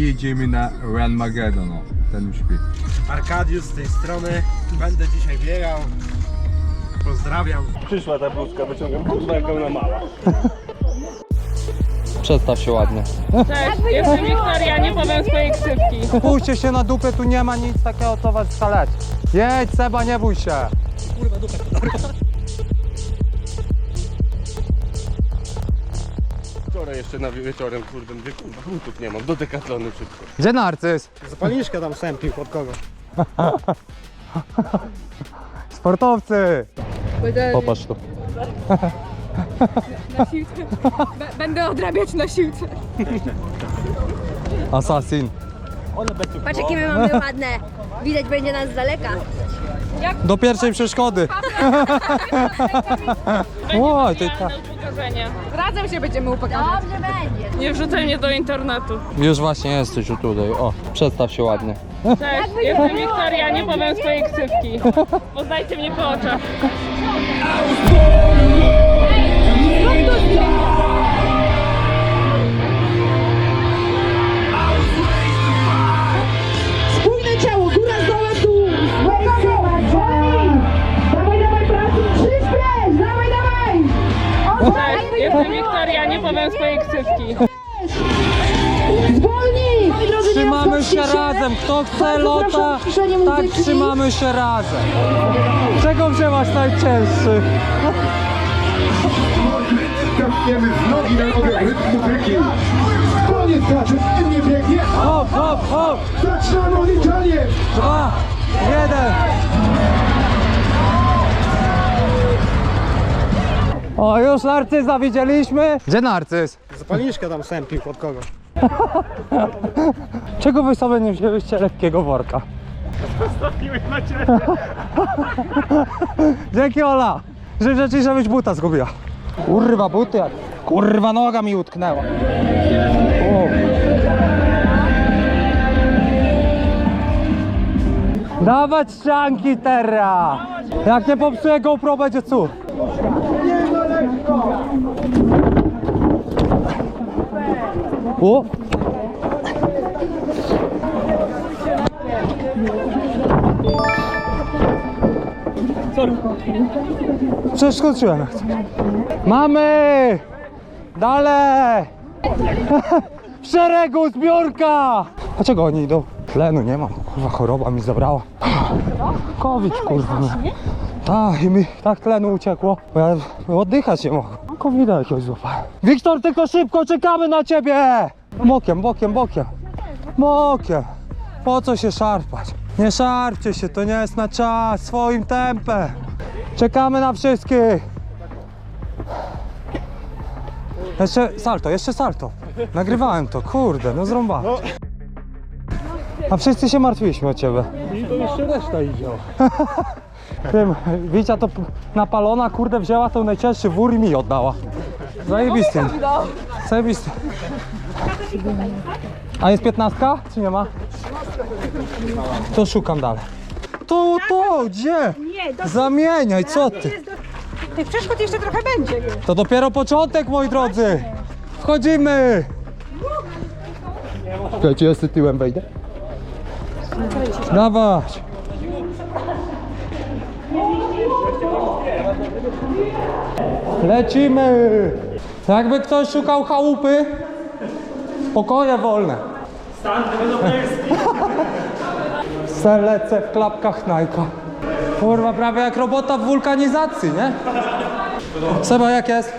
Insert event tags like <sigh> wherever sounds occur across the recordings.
jedziemy na Run Magedon. O, ten już śpi. Arkadiusz z tej strony. Będę dzisiaj biegał. Pozdrawiam. Przyszła ta bluzka, wyciągam kurwa jak ona mała. Przedstaw się ładnie. Cześć, jestem Wiktoria, nie powiem swojej ksywki. Spójrzcie się na dupę, tu nie ma nic takiego, co was scalać. Jedź, Seba, nie bój się. Wczoraj jeszcze na wieczorem, kurde, mówię, kurwa, butów nie mam, do dekatlonu szybko. Gdzie narcyz? Zapalniczkę tam sępił pod kogo? <laughs> Sportowcy. Popatrz tu. Na siłce. B- Będę odrabiać na siłce. Assassin. Patrz jakie my mamy ładne. Widać będzie nas z daleka. Do pierwszej przeszkody. <laughs> Oj, ty ta. Upokorzenie. Razem się będziemy upokarzać. Dobrze będzie. Nie wrzucaj mnie do internetu. Już właśnie jesteś tu tutaj. O, przedstaw się ładnie. Cześć, jestem Wiktoria, nie powiem swojej ksywki. Poznajcie mnie po oczach. Ksywki. Zwolnij. Moi drodzy, nie Trzymamy się razem. Kto chce lota, tak trzymamy się razem. Czego wzięłaś najcięższy? Skakujemy z nogi na nogę w rytm muzyki. Koniec nie biegnie. Hop, hop, hop. Zaczynamy odliczanie. Dwa, jeden. O, już narcyza widzieliśmy. Gdzie narcyz? Zapalniczkę tam sępił pod kogo? <laughs> Czego wy sobie nie wzięłyście lekkiego worka? Zostawiłem na ciebie. Dzięki Ola! Ci, żebyś buta zgubiła. Kurwa, buty jak... Kurwa, noga mi utknęła. Dawać ścianki teraz! Jak nie popsuję GoPro, będzie cud. O! Przeskoczyłem. Mamy! Dalej! W szeregu zbiórka! Dlaczego oni idą? Tlenu nie mam, kurwa choroba mi zabrała. Covid kurwa. Tak, i mi tak tlenu uciekło, bo ja oddychać nie mogę. Jakiegoś. Wiktor, tylko szybko, czekamy na ciebie! Bokiem, bokiem, bokiem. Bokiem. Po co się szarpać? Nie szarpcie się, to nie jest na czas, swoim tempem. Czekamy na wszystkich. Jeszcze salto, jeszcze salto. Nagrywałem to, kurde, no zrąba. A wszyscy się martwiliśmy o ciebie. I to jeszcze reszta idzie. <laughs> Wiem, Wicia to napalona, kurde, wzięła tą najcięższy wór i mi oddała. Zajebisty. Zajebisty. A jest piętnastka, czy nie ma? To szukam dalej. To, to, gdzie? Zamieniaj, co ty? Tych przeszkód jeszcze trochę będzie. To dopiero początek, moi drodzy. Wchodzimy. Czekajcie, ja z tyłem wejdę. Dawać. Lecimy. Jakby ktoś szukał chałupy, pokoje wolne. Se lecę w klapkach Nike. Kurwa, prawie jak robota w wulkanizacji, nie? Seba, jak jest?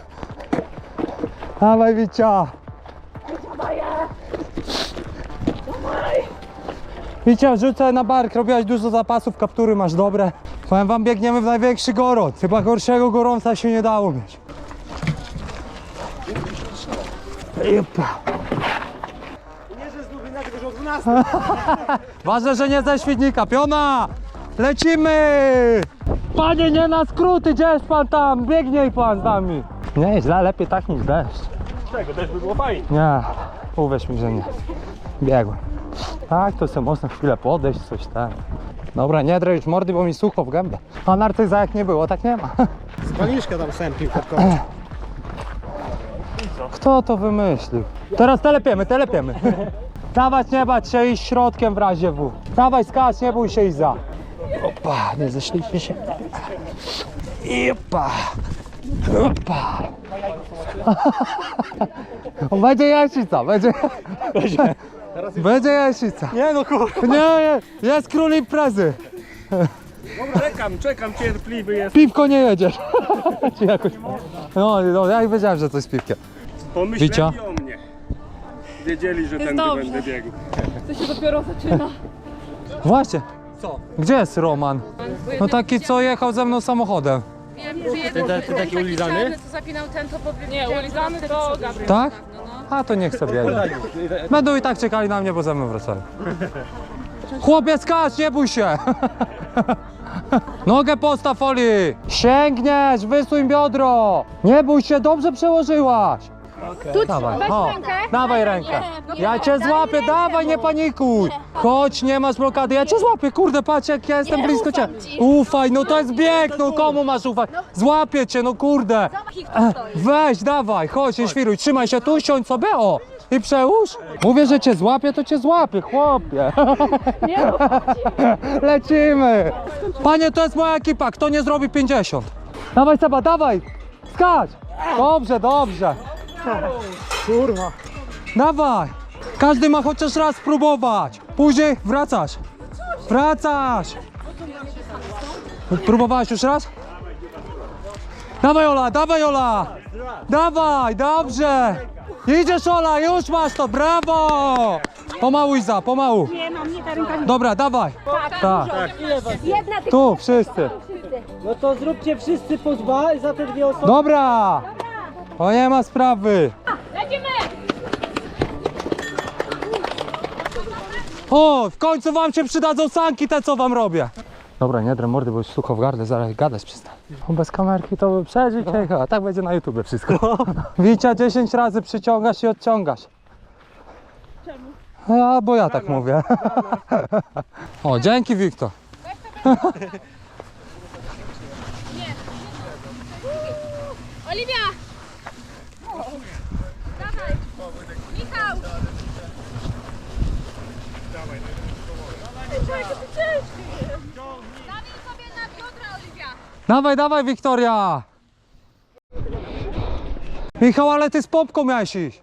<laughs> Dawaj, Wicia! Wicia, rzucę na bark, robiłaś dużo zapasów, kaptury masz dobre. Powiem wam, biegniemy w największy gorąc. Chyba gorszego gorąca się nie dało mieć. Jepa. Nie, że z Lublina, tylko że o 12. Ważne, że nie ze Świdnika. Piona! Lecimy! Panie, nie na skróty, gdzie jest pan tam? Biegnie pan z nami. Nie, źle, lepiej tak niż deszcz. tego też by było fajnie. Nie, uwierz mi, że nie. Biegłem. Tak, to sobie można chwilę podejść, coś tak. Dobra, nie drejcz mordy, bo mi sucho w gębę. A narcyza jak nie było, tak nie ma. Spalniczka tam sępił pod Kto to wymyślił? Teraz telepiemy, telepiemy. Dawać, nie bać się, iść środkiem w razie W. Dawaj, skacz, nie bój się Iza. Opa, nie zeszliśmy się. Opa. Opa. <laughs> Będzie jasica, będzie... Będzie jasica. Nie no kurwa. Nie, nie, jest król imprezy. Czekam, czekam, cierpliwy jest. Piwko nie jedziesz. <laughs> Czy jakoś... No, no, ja wiedziałem, że coś z piwkiem. Pomyśleli Wicia? o mnie. Wiedzieli, że dobrze. będę biegł. To się dopiero zaczyna. Właśnie. Co? Gdzie jest Roman? No taki, co jechał ze mną samochodem. Ty, ty taki ulizany? co zapinał ten, to Nie, ulizany to Gabriel. Tak? A to niech sobie jedzie. Będą i tak czekali na mnie, bo ze mną wracali. Chłopiec, skacz, nie bój się! <laughs> Nogę postaw, Oli! Sięgniesz, wysuń biodro! Nie bój się, dobrze przełożyłaś! Dawaj, o, dawaj rękę. Ja cię złapię, dawaj, nie panikuj. Chodź, nie masz blokady, ja cię złapię, kurde, patrz jak ja jestem blisko cię. Ufaj, no to jest bieg, no komu masz ufać? Złapię cię, no kurde. E, Weź, dawaj, chodź, nie świruj, trzymaj się tu, siądź sobie, o. I przełóż. Mówię, że cię złapię, to cię złapię, chłopie. <laughs> Lecimy. Panie, to jest moja ekipa, kto nie zrobi 50? Dawaj, Seba, dawaj, skacz. Dobrze, dobrze. Kurwa. Dawaj! Każdy ma chociaż raz spróbować. Później wracasz. Wracasz! Próbowałeś już raz? Dawaj Ola, dawaj Ola! Dawaj, dobrze! Idziesz Ola, już masz to, brawo! Pomału Iza, pomału. Nie mam, nie ta ręka. Dobra, dawaj. Tak. Jedna tylko Tu, wszyscy. No to zróbcie wszyscy po dwa za te dwie osoby. Dobra! O nie ma sprawy. O, w końcu wam się przydadzą sanki te, co wam robię. Dobra, nie drę mordy, bo już sucho w gardle, zaraz gadać przestanę. Bez kamerki to by przeżyć, a tak będzie na YouTube wszystko. <laughs> Wicia 10 razy przyciągasz i odciągasz. Czemu? A, bo ja tak mówię. <laughs> O, dzięki Wiktor. Oliwia! Dawaj sobie na biodra, Oliwia! Dawaj, dawaj, Wiktoria! Michał, ale ty z popką miałeś iść.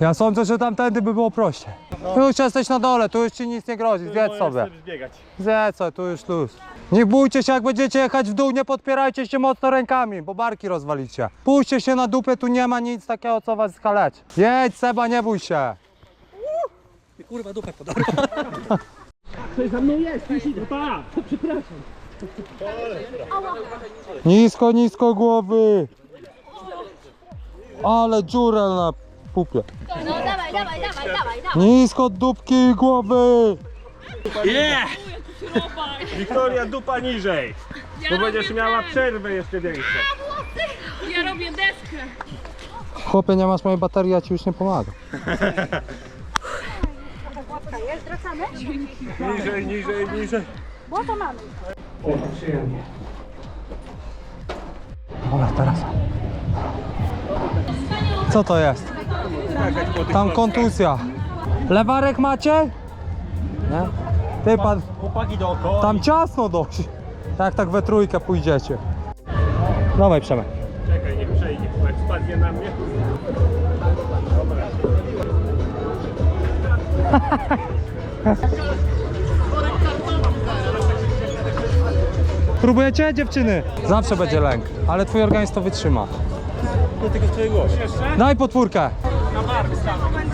Ja sądzę, że tamtędy by było prościej. Tu już jesteś na dole, tu już ci nic nie grozi, zjedz sobie. Zjedz sobie, tu już luz. Nie bójcie się, jak będziecie jechać w dół, nie podpierajcie się mocno rękami, bo barki rozwalicie. Puśćcie się na dupę, tu nie ma nic takiego, co was skaleczy. Jedź, Seba, nie bój się. Kurwa, dupę podarła. <laughs> Nisko, nisko głowy. Ale dziura na pupie. No dawaj, dawaj, dawaj, dawaj, dawaj! Nisko od dupki głowy. Yeah! Wiktoria, dupa niżej. Bo będziesz miała przerwę jeszcze większą. Ja robię deskę. Chłopie, nie masz mojej baterii, ja ci już nie pomagam. <laughs> Niżej, niżej, niżej. Dobra, teraz. Co to jest? Tam kontuzja. Lewarek macie? Nie? Ty pan, Chłopaki dookoła. tam ciasno dość. Tak, tak we trójkę pójdziecie. Dawaj Przemek. Czekaj, niech przejdzie. Jak spadnie na mnie. <laughs> Próbujecie dziewczyny? Zawsze będzie lęk, ale twój organizm to wytrzyma. Do tego twojego Jeszcze? Daj potwórkę. Na bark stawaj.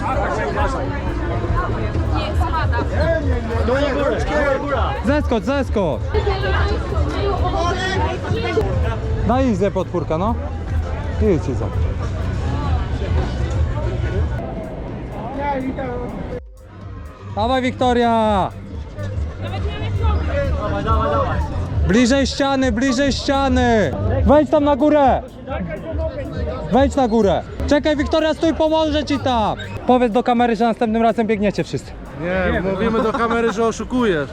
Zeskocz, zeskocz. Daj Izę podpórkę, no. Idź Iza. Dawaj Wiktoria! Bliżej ściany, bliżej ściany! Wejdź tam na górę! Wejdź na górę. Czekaj, Wiktoria, stój, pomoże ci tam. Powiedz do kamery, że następnym razem biegniecie wszyscy. Nie, mówimy do kamery, że oszukujesz.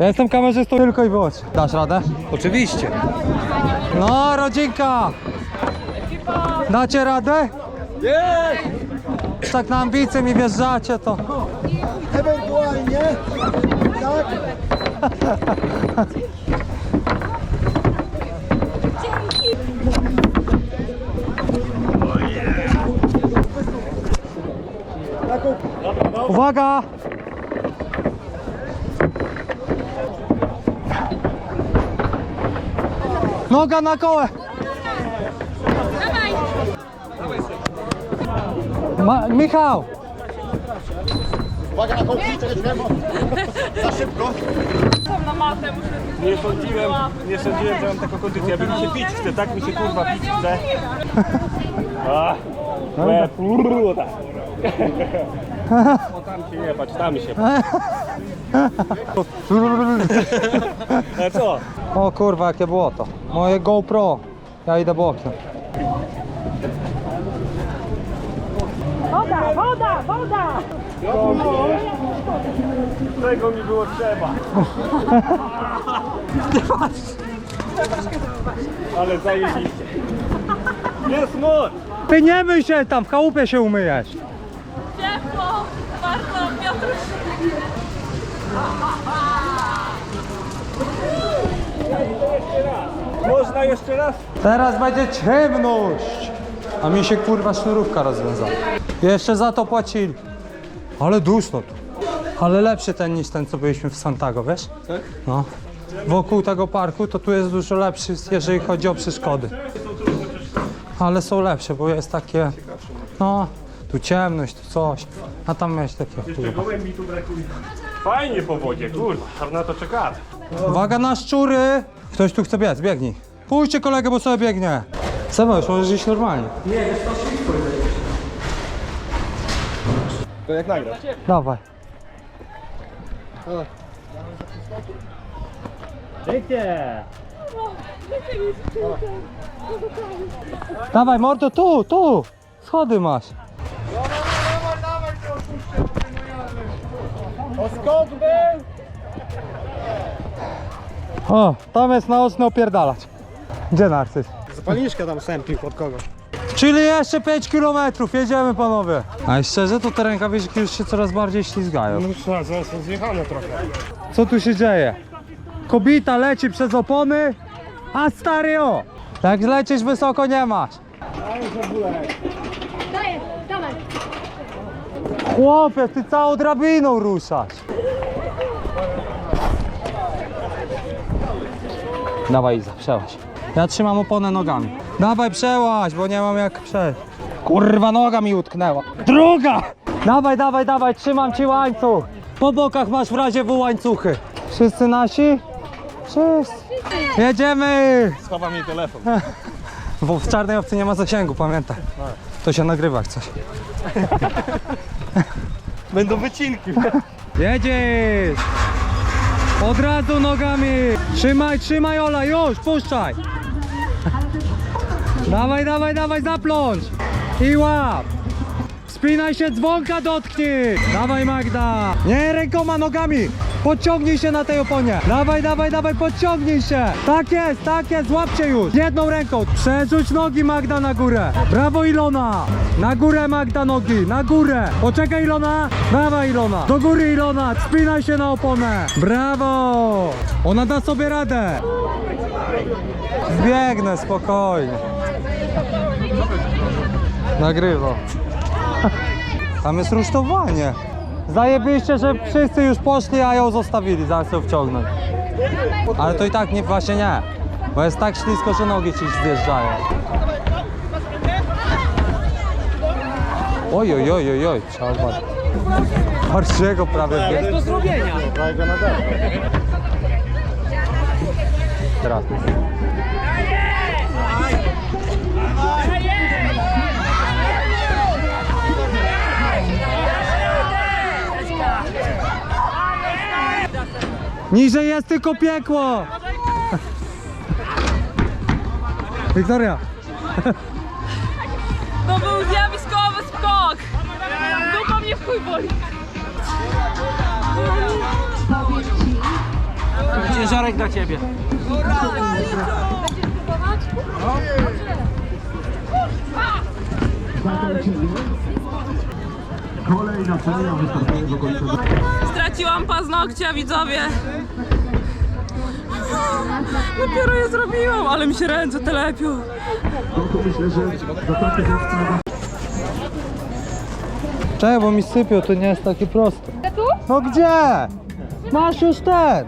Ja jestem kamerzystą tylko i wyłącznie. Dasz radę? Oczywiście. No, rodzinka! Dacie radę? Nie! Tak na ambicje mi wjeżdżacie, to... Ewentualnie, tak? Uwaga! Noga na kołę! Ma, Michał! Na matę muszę Nie sądziłem, nie sądziłem, że mam taką kondycję. Ja bym mi się pić chce, tak mi się kurwa pić chce. <laughs> A, łeb, urru, tak. O tam się nie patrz, tam się. <laughs> <laughs> A co? O kurwa, jakie było to. Moje GoPro. Ja idę bokiem. Woda, woda, woda! Tego mi było trzeba. Ale zajebiście. Jest moc! Ty nie myj się tam, w chałupie się umyjesz. Ciepło! Bardzo, Piotr! Można jeszcze raz? Teraz będzie ciemność. A mi się kurwa sznurówka rozwiązała. Jeszcze za to płacili. Ale duszno tu. Ale lepszy ten niż ten, co byliśmy w Santago, wiesz? Tak? No. Wokół tego parku to tu jest dużo lepszy, jeżeli chodzi o przeszkody. Ale są lepsze, bo jest takie... No, tu ciemność, tu coś. A tam miałeś takie kurwa. Gołębi tu brakuje. Fajnie po wodzie, kurwa, a na to czekamy. Uwaga na szczury! Ktoś tu chce biec, biegnij. Pójdźcie kolegę, bo sobie biegnie. Seba, już możesz iść normalnie. Nie, jest to To jak nagrasz? Dawaj. Pięknie! Dawaj, mordo, tu, tu! Schody masz. Był? O, tam jest naoczny opierdalać. Gdzie narcyz? Zapalniczka tam sępił pod kogoś. Czyli jeszcze 5 km, jedziemy panowie. A i szczerze, to te rękawiczki już się coraz bardziej ślizgają. No co, zaraz są zjechane trochę. Co tu się dzieje? Kobita leci przez opony, a stary o! Jak lecisz wysoko nie masz. Daję, dawaj. Chłopie, ty całą drabiną ruszasz. Dawaj Iza, przełaź. Ja trzymam oponę nogami. Dawaj przełaź, bo nie mam jak przejść. Kurwa, noga mi utknęła. Druga! Dawaj, dawaj, dawaj, trzymam ci łańcuch. Po bokach masz w razie w łańcuchy. Wszyscy nasi? Wszyscy. Jedziemy! Schowa mi telefon. <laughs> Bo w czarnej owcy nie ma zasięgu, pamiętaj. To się nagrywa jak coś. <laughs> Będą wycinki. <laughs> Jedziesz! Od razu nogami! Trzymaj, trzymaj Ola, już, puszczaj! Dawaj, dawaj, dawaj, zapląć! I łap! Spinaj się, dzwonka dotknij! Dawaj Magda! Nie rękoma, nogami! Podciągnij się na tej oponie! Dawaj, dawaj, dawaj, podciągnij się! Tak jest, tak jest, złapcie już! Jedną ręką! Przerzuć nogi Magda na górę! Brawo Ilona! Na górę Magda nogi, na górę! Poczekaj Ilona! Dawaj Ilona! Do góry Ilona! Spinaj się na oponę! Brawo! Ona da sobie radę! Zbiegnę spokojnie. Nagrywa. Tam jest rusztowanie. Zajebiście, że wszyscy już poszli, a ją zostawili, zaraz ją wciągnąć. Ale to i tak nie, właśnie nie. Bo jest tak ślisko, że nogi ci zjeżdżają. Oj, oj, oj, oj, oj, trzeba uważać. Marszego prawie Jest do zrobienia. teraz. Niżej jest tylko piekło! Wiktoria! To był zjawiskowy skok! Dupa mnie w chuj boli. Ciężarek dla ciebie. Kolejna seria wystartuje w okolicy Straciłam paznokcia, widzowie. Dopiero je zrobiłam, ale mi się ręce telepią. to myślę, że za takie rzeczy Czekaj, bo mi sypią, to nie jest takie proste. No gdzie? Masz już ten!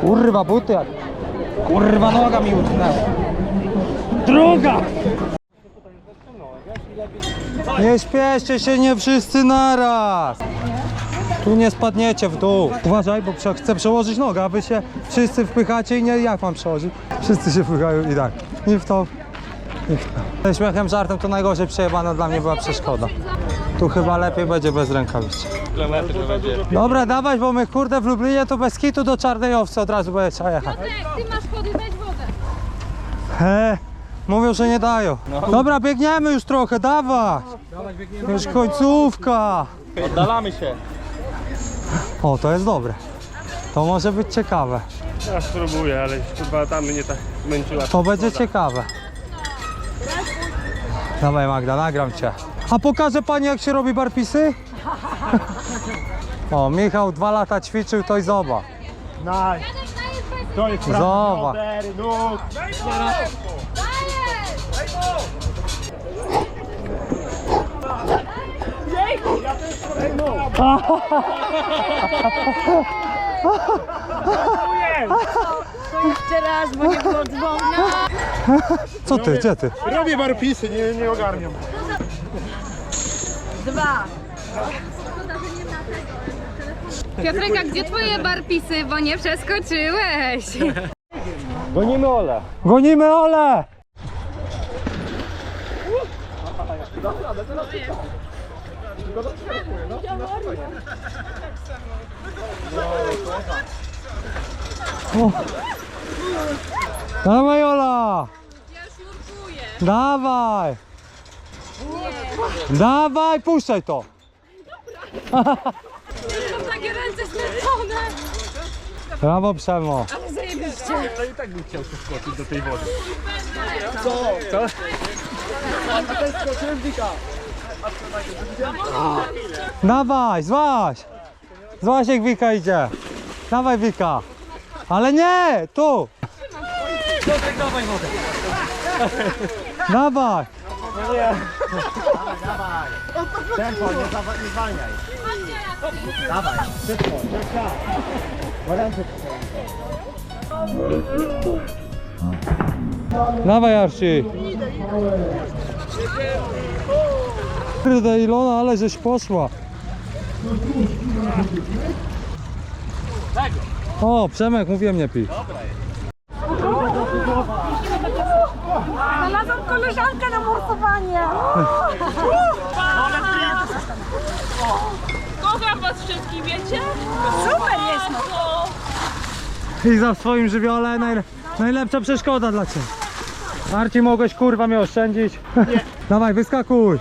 Kurwa, buty jak... Kurwa, noga mi utknęła. Druga! Nie śpieszcie się, nie wszyscy naraz! Tu nie spadniecie w dół. Uważaj, bo chcę przełożyć nogę, a wy się wszyscy wpychacie i nie jak mam przełożyć. Wszyscy się wpychają i tak. Nie w to, nie w to. Ze Śmiechem, żartem to najgorzej przejebana dla mnie była przeszkoda. Tu chyba lepiej będzie bez rękawiczek. Dobra, dawać, bo my kurde w Lublinie to bez kitu do Czarnej Owcy od razu będzie trzeba jechać. Ty masz chody, weź wodę. He, mówią, że nie dają. Dobra, biegniemy już trochę, dawać. Już końcówka. Oddalamy się. O, to jest dobre. To może być ciekawe. Ja spróbuję, ale chyba tam mnie tak męczyła. To będzie ciekawe. Dawaj Magda, nagram cię. A pokaże pani jak się robi barpisy? <laughs> O, Michał dwa lata ćwiczył, to i zobacz. Nice. To jest Zobacz. Nóg. Jeszcze raz, bo nie było dzwona. Co ty, gdzie ty? Robię barpisy, nie, nie ogarniam. Dwa. Piotrek, a gdzie twoje barpisy, bo nie przeskoczyłeś? Gonimy Ola. Gonimy Ole! O. Dawaj Ola! Dawaj! Dawaj, puszczaj to! Takie ręce zmęczone. Brawo Przemo! To i tak bym chciał się skoczyć do tej wody. Dawaj, złaś! Złaś jak Wika idzie. Dawaj Wika. Ale nie, tu. dawaj wodę. Dawaj. Dawaj Arci. Kurde Ilona, ale żeś poszła. O, Przemek, mówiłem nie pij. Znalazłam koleżankę na morsowanie. Kocham was wszystkich, wiecie? Super jest. No. I za w swoim żywiole najle najlepsza przeszkoda dla ciebie. Arci, mogłeś kurwa mnie oszczędzić? Nie. <laughs> Dawaj, wyskakuj.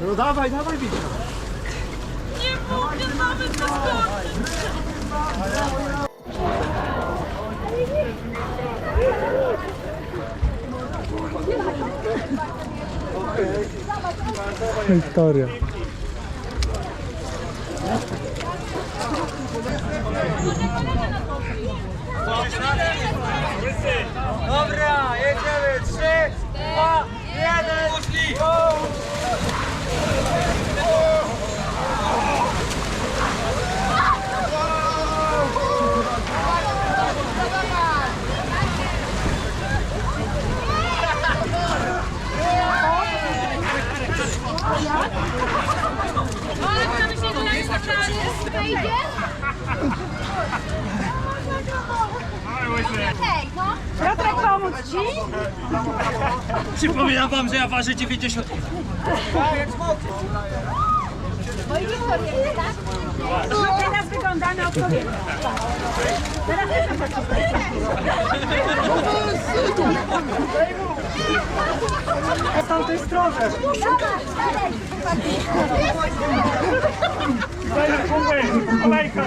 No dawaj, dawaj, widzę. Nie mogę nawet zaskoczyć. Historia. Dobra, jedziemy. Trzy, dwa, jeden. Poszli. Piotrek, pomóc ci? Przypominam wam, że ja ważę 90. Teraz wyglądamy odpowiednio. Teraz też na Z tamtej strony. Kolejka.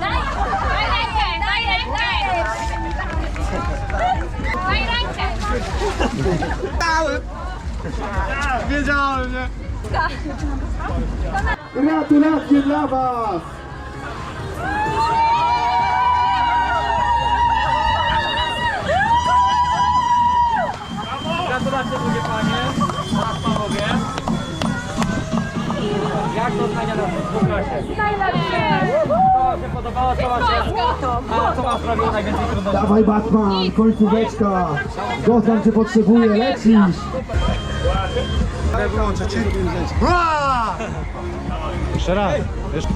Daj rękę, daj rękę! Daj rękę! Gratulacje dla Was! Gratulacje drugie panie. Raz panowie. Jak to ocenia na współprasie? Co się podobało, co was, a co wam sprawiło najwięcej trudności? Dawaj Batman, końcóweczka! Gotham Cię potrzebuje, lecisz! Jeszcze raz. Jeszcze.